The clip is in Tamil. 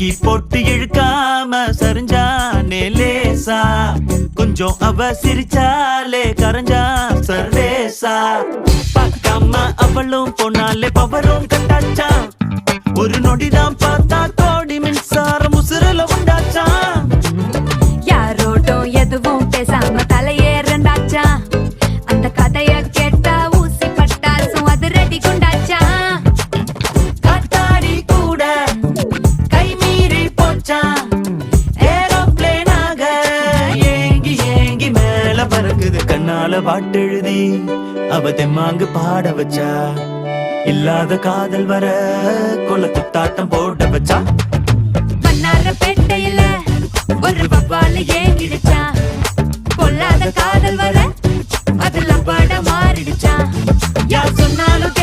தூக்கி போட்டு இழுக்காம சரிஞ்சானே லேசா? கொஞ்சம் அவ சிரிச்சாலே கரைஞ்சா சர்வேசா பார்க்காம அவளும் போனாலே பவரும் கட்டாச்சா? ஒரு நொடிதான் கண்ணால பறக்குது கண்ணால பாட்டெழுதி. அவ தெம்மாங்கு பாட வச்சா. இல்லாத காதல் வர குளத்து தாட்டம் போட வச்சா. மன்னார பேட்டையில ஒரு பப்பால ஏங்கிடுச்சா. பொல்லாத காதல் வர அதுல பட மாறிடுச்சா. யார் சொன்னாலும்